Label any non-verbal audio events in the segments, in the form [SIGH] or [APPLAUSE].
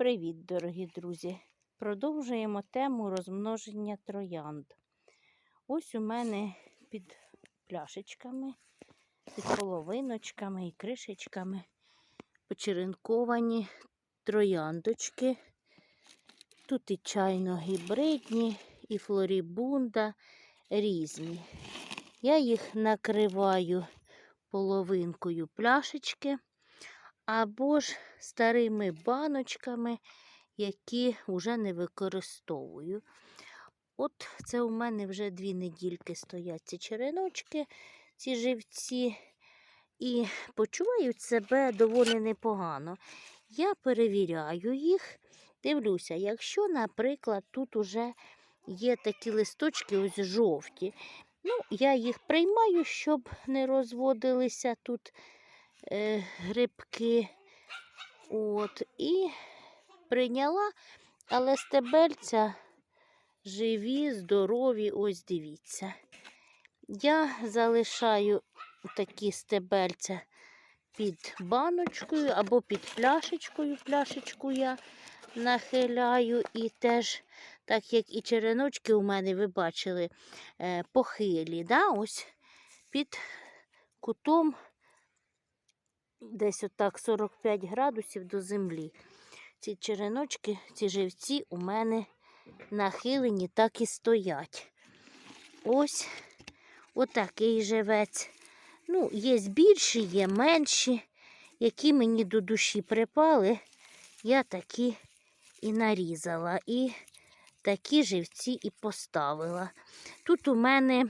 Привіт, дорогі друзі! Продовжуємо тему розмноження троянд. Ось у мене під пляшечками, під половиночками і кришечками почеренковані трояндочки. Тут і чайно-гібридні, і флорібунда різні. Я їх накриваю половинкою пляшечки або ж старими баночками, які вже не використовую. От це у мене вже дві недільки стоять ці череночки, ці живці, і почувають себе доволі непогано. Я перевіряю їх, дивлюся, якщо, наприклад, тут уже є такі листочки ось жовті, ну, я їх приймаю, щоб не розводилися тут грибки. От, і прийняла, але стебельця живі, здорові, ось дивіться. Я залишаю такі стебельця під баночкою або під пляшечкою. Пляшечку я нахиляю і теж, так як і череночки у мене, ви бачили, е, похилі, да? ось під кутом десь отак 45 градусів до землі. Ці череночки, ці живці у мене нахилені, так і стоять. Ось отакий живець. Ну, є більші, є менші, які мені до душі припали, я такі і нарізала, і такі живці і поставила. Тут у мене,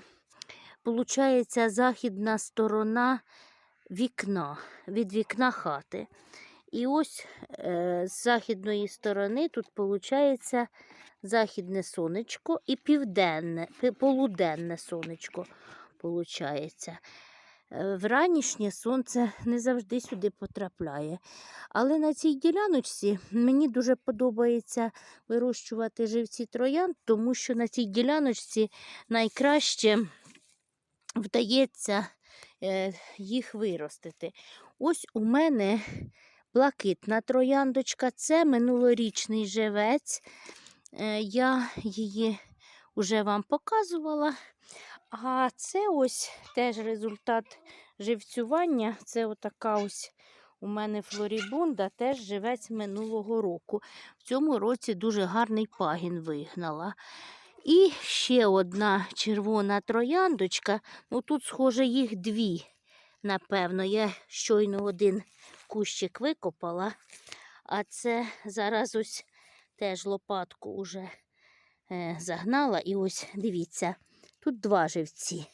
виходить, західна сторона вікна, від вікна хати. І ось е, з західної сторони тут виходить західне сонечко і південне, полуденне сонечко. Получається. Е, Вранішнє сонце не завжди сюди потрапляє. Але на цій діляночці мені дуже подобається вирощувати живці троянд, тому що на цій діляночці найкраще вдається їх виростити. Ось у мене блакитна трояндочка, це минулорічний живець. Е, Я її вже вам показувала. А це ось теж результат живцювання. Це отака ось у мене флорібунда, теж живець минулого року. В цьому році дуже гарний пагін вигнала. І ще одна червона трояндочка. Ну тут, схоже, їх дві. Напевно, я щойно один кущик викопала, а це зараз ось теж лопатку уже е, загнала. І ось дивіться, тут два живці.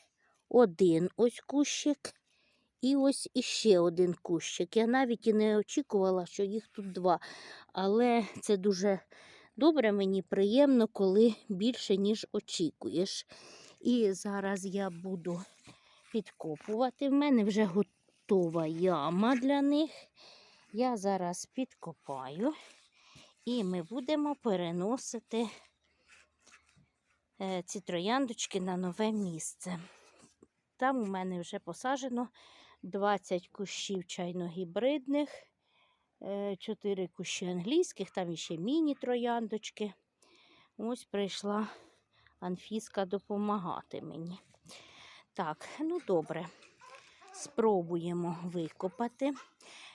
Один ось кущик, і ось іще один кущик. Я навіть і не очікувала, що їх тут два. Але це дуже добре, мені приємно, коли більше, ніж очікуєш. І зараз я буду підкопувати. В мене вже готова яма для них. Я зараз підкопаю і ми будемо переносити е, ці трояндочки на нове місце. Там у мене вже посаджено 20 кущів чайно-гібридних, 4 кущі англійських, там іще міні-трояндочки. Ось прийшла Анфіска допомагати мені. Так, ну добре. Спробуємо викопати.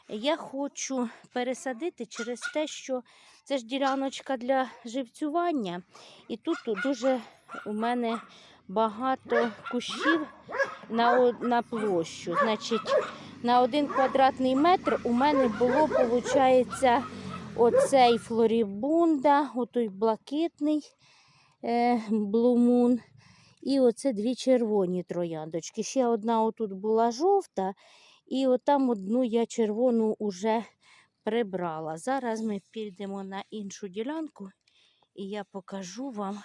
Я хочу пересадити через те, що це ж діляночка для живцювання. І тут дуже у мене багато кущів на, на площу. Значить, на один квадратний метр у мене було, виходить, оцей флорібунда, отой блакитний е, блумун. І оце дві червоні трояндочки. Ще одна отут була жовта, і отам одну я червону уже прибрала. Зараз ми підемо на іншу ділянку, і я покажу вам,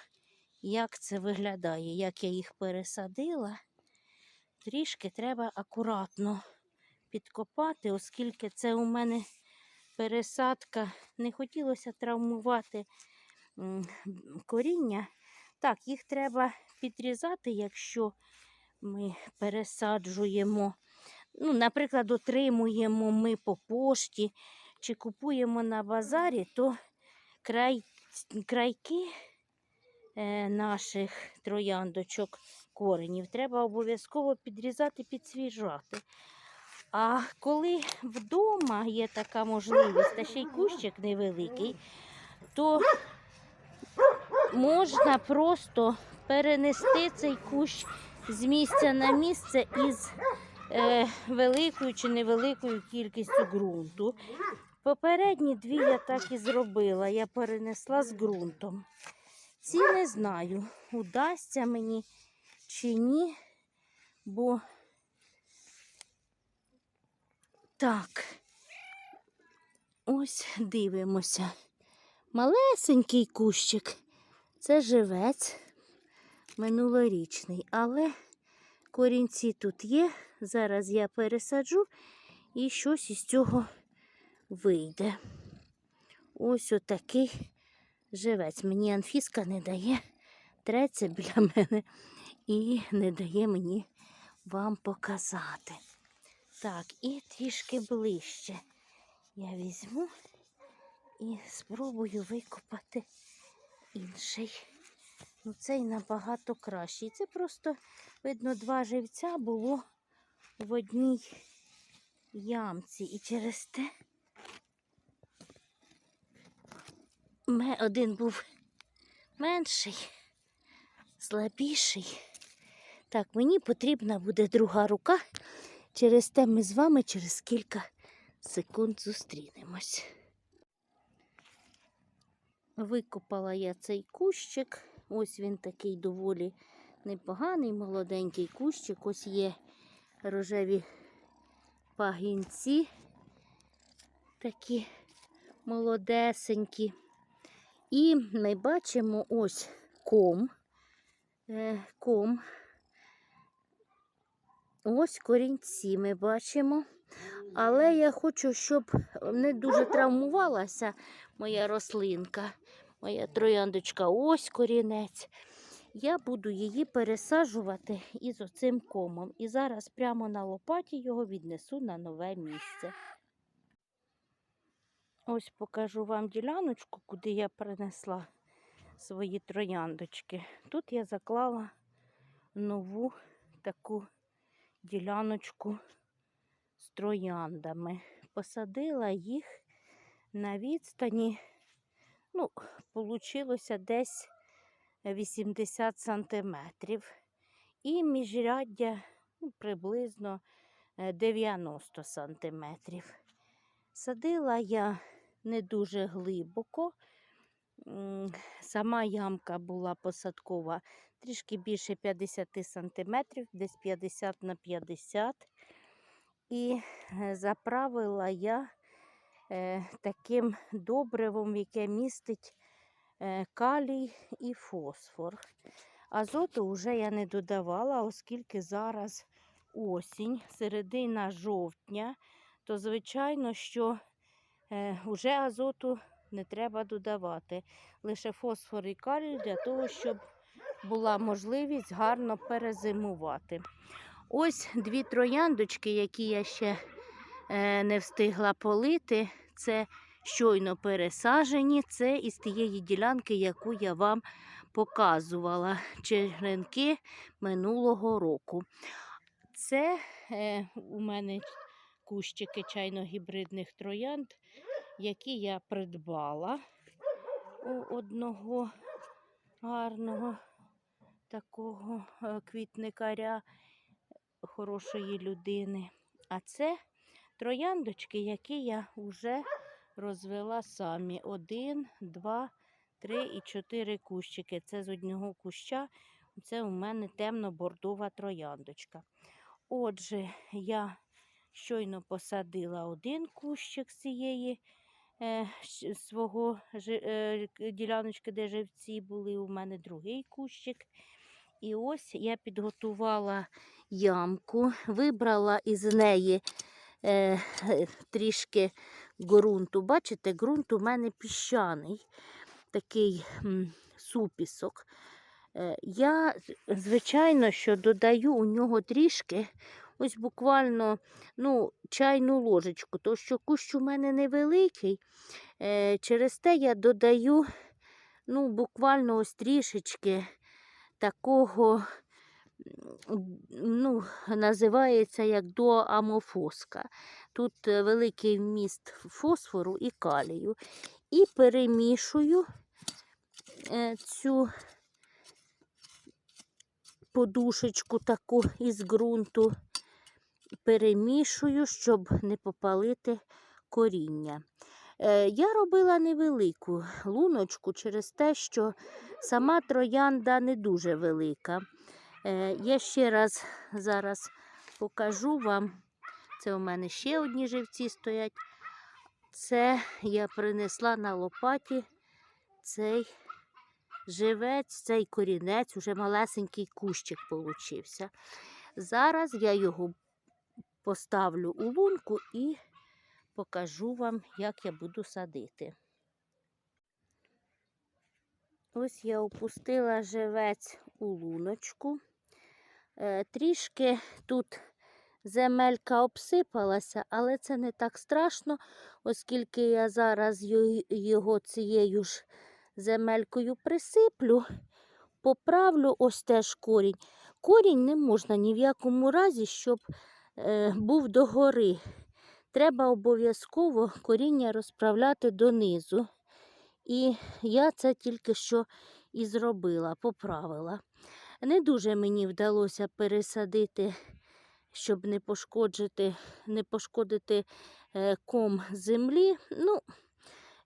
як це виглядає, як я їх пересадила. Трішки треба акуратно підкопати, оскільки це у мене пересадка. Не хотілося травмувати коріння. Так, їх треба підрізати, якщо ми пересаджуємо. Ну, наприклад, отримуємо ми по пошті чи купуємо на базарі, то край, крайки е, наших трояндочок коренів треба обов'язково підрізати, підсвіжати. А коли вдома є така можливість, та ще й кущик невеликий, то можна просто перенести цей кущ з місця на місце із е, великою чи невеликою кількістю ґрунту. Попередні дві я так і зробила. Я перенесла з ґрунтом. Ці не знаю, удасться мені чи ні, бо так, ось дивимося. Малесенький кущик. Це живець минулорічний, але корінці тут є. Зараз я пересаджу і щось із цього вийде. Ось отакий живець. Мені Анфіска не дає, треться біля [LAUGHS] мене і не дає мені вам показати. Так, і трішки ближче я візьму і спробую викопати інший. Ну, цей набагато кращий. Це просто, видно, два живця було в одній ямці. І через те один був менший, слабіший. Так, мені потрібна буде друга рука. Через те ми з вами через кілька секунд зустрінемось. Викопала я цей кущик. Ось він такий доволі непоганий, молоденький кущик. Ось є рожеві пагінці, такі молодесенькі. І ми бачимо ось ком. Е, ком. Ось корінці ми бачимо. Але я хочу, щоб не дуже травмувалася моя рослинка, моя трояндочка, ось корінець. Я буду її пересаджувати із оцим комом. І зараз прямо на лопаті його віднесу на нове місце. Ось покажу вам діляночку, куди я принесла свої трояндочки. Тут я заклала нову таку діляночку з трояндами. Посадила їх на відстані, ну, получилося десь 80 сантиметрів. І міжряддя ну, приблизно е, 90 сантиметрів. Садила я не дуже глибоко. Сама ямка була посадкова трішки більше 50 сантиметрів, десь 50 на 50. І е, заправила я е, таким добривом, яке містить е, калій і фосфор. Азоту вже я не додавала, оскільки зараз осінь, середина жовтня, то звичайно, що вже азоту не треба додавати. Лише фосфор і калій для того, щоб була можливість гарно перезимувати. Ось дві трояндочки, які я ще е, не встигла полити. Це щойно пересажені. Це із тієї ділянки, яку я вам показувала. Черенки минулого року. Це е, у мене кущики чайно-гібридних троянд, які я придбала у одного гарного такого е, квітникаря хорошої людини. А це трояндочки, які я вже розвела самі. Один, два, три і чотири кущики. Це з одного куща. Це у мене темно-бордова трояндочка. Отже, я щойно посадила один кущик з цієї е, свого е, діляночки, де живці були. У мене другий кущик. І ось я підготувала ямку, вибрала із неї е, трішки ґрунту. Бачите, ґрунт у мене піщаний, такий супісок. Е, я, звичайно, що додаю у нього трішки ось буквально ну, чайну ложечку, тому що кущ у мене невеликий. Е, через те я додаю ну, буквально ось трішечки такого, ну, називається як доамофоска. Тут е, великий вміст фосфору і калію. І перемішую е, цю подушечку таку із ґрунту. Перемішую, щоб не попалити коріння. Е, Я робила невелику луночку через те, що сама троянда не дуже велика. Е, Я ще раз зараз покажу вам. Це у мене ще одні живці стоять. Це я принесла на лопаті цей живець, цей корінець, уже малесенький кущик получився. Зараз я його поставлю у лунку і покажу вам, як я буду садити. Ось я опустила живець у луночку. Е, Трішки тут земелька обсипалася, але це не так страшно, оскільки я зараз його цією ж земелькою присиплю, поправлю ось теж корінь. Корінь не можна ні в якому разі, щоб е, був догори. Треба обов'язково коріння розправляти донизу. І я це тільки що і зробила, поправила. Не дуже мені вдалося пересадити, щоб не пошкоджити, не пошкодити е, ком землі. Ну,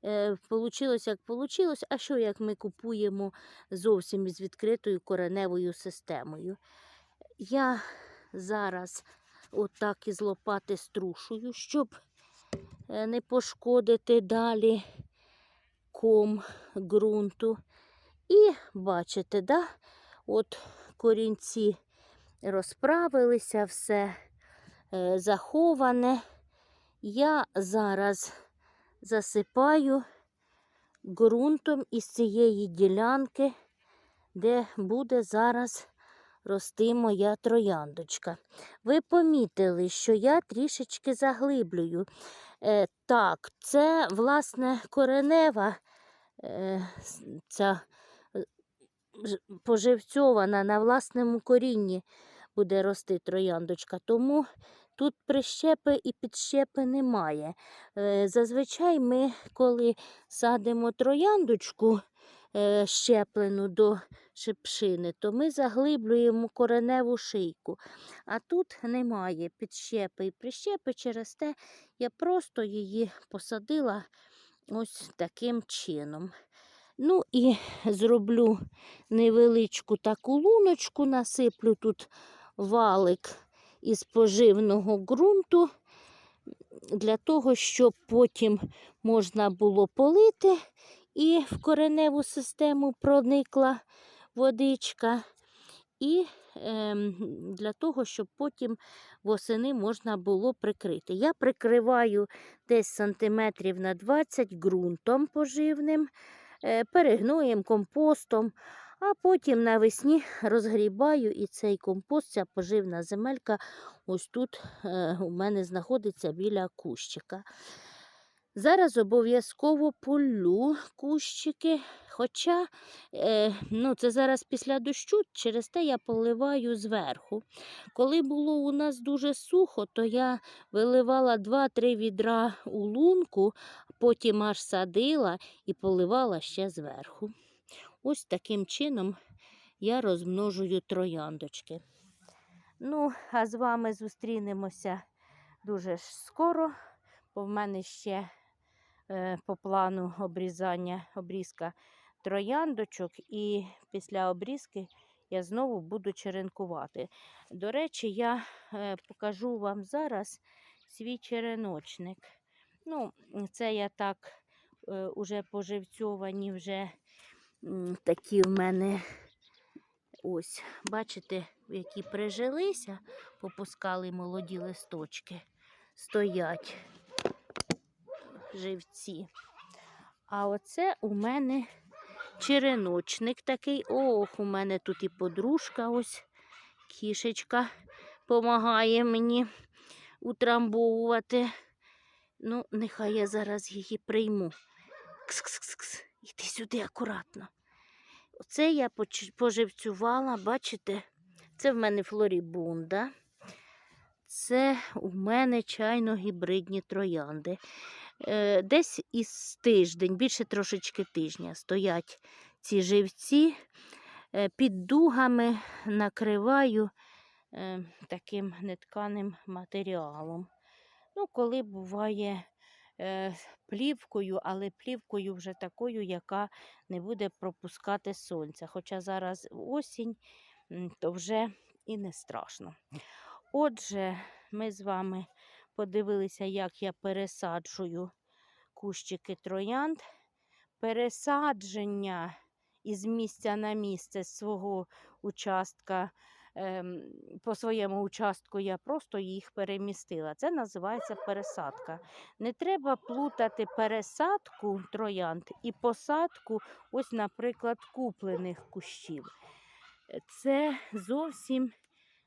е, Получилось, як получилось. А що як ми купуємо зовсім із відкритою кореневою системою? Я зараз отак із лопати струшую, щоб е, не пошкодити далі ком ґрунту. І бачите, да? от корінці розправилися, все е, заховане. Я зараз засипаю ґрунтом із цієї ділянки, де буде зараз рости моя трояндочка. Ви помітили, що я трішечки заглиблюю. Е, так, це, власне, коренева е, ця е, поживцьована на власному корінні буде рости трояндочка. Тому тут прищепи і підщепи немає. Е, Зазвичай ми, коли садимо трояндочку щеплену до шипшини, то ми заглиблюємо кореневу шийку. А тут немає підщепи і прищепи, через те я просто її посадила ось таким чином. Ну і зроблю невеличку таку луночку, насиплю тут валик із поживного ґрунту, для того, щоб потім можна було полити і в кореневу систему проникла водичка. І ем, для того, щоб потім восени можна було прикрити. Я прикриваю десь сантиметрів на 20 ґрунтом поживним, е, перегноєм, компостом, а потім навесні розгрібаю і цей компост, ця поживна земелька, ось тут е, у мене знаходиться біля кущика. Зараз обов'язково полю кущики, хоча е, ну, це зараз після дощу, через те я поливаю зверху. Коли було у нас дуже сухо, то я виливала 2-3 відра у лунку, потім аж садила і поливала ще зверху. Ось таким чином я розмножую трояндочки. Ну, а з вами зустрінемося дуже скоро, бо в мене ще по плану обрізання обрізка трояндочок, і після обрізки я знову буду черенкувати. До речі, я е, покажу вам зараз свій череночник. Ну, це я так е, уже поживцьовані, вже такі в мене ось, бачите, які прижилися, попускали молоді листочки, стоять живці. А оце у мене череночник такий. Ох, у мене тут і подружка ось кішечка допомагає мені утрамбовувати. Ну, нехай я зараз її прийму. Кс-кс-кс. Іди сюди акуратно. Оце я поживцювала, бачите? Це в мене флорібунда. Це у мене чайно-гібридні троянди. Е, десь із тиждень, більше трошечки тижня, стоять ці живці. Е, під дугами накриваю е, таким нетканим матеріалом. Ну, коли буває плівкою, але плівкою вже такою, яка не буде пропускати сонця. Хоча зараз осінь, то вже і не страшно. Отже, ми з вами подивилися, як я пересаджую кущики троянд. Пересадження із місця на місце свого участка. ем, По своєму участку я просто їх перемістила. Це називається пересадка. Не треба плутати пересадку троянд і посадку, ось, наприклад, куплених кущів. Це зовсім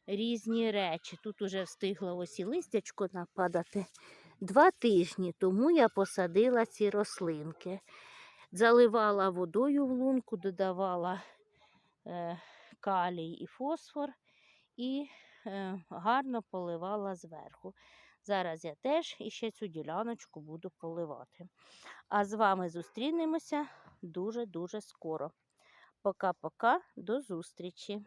різні речі. Тут уже встигло ось і листячко нападати. Два тижні тому я посадила ці рослинки. Заливала водою в лунку, додавала е, калій і фосфор і е, гарно поливала зверху. Зараз я теж іще цю діляночку буду поливати. А з вами зустрінемося дуже-дуже скоро. Пока-пока, до зустрічі!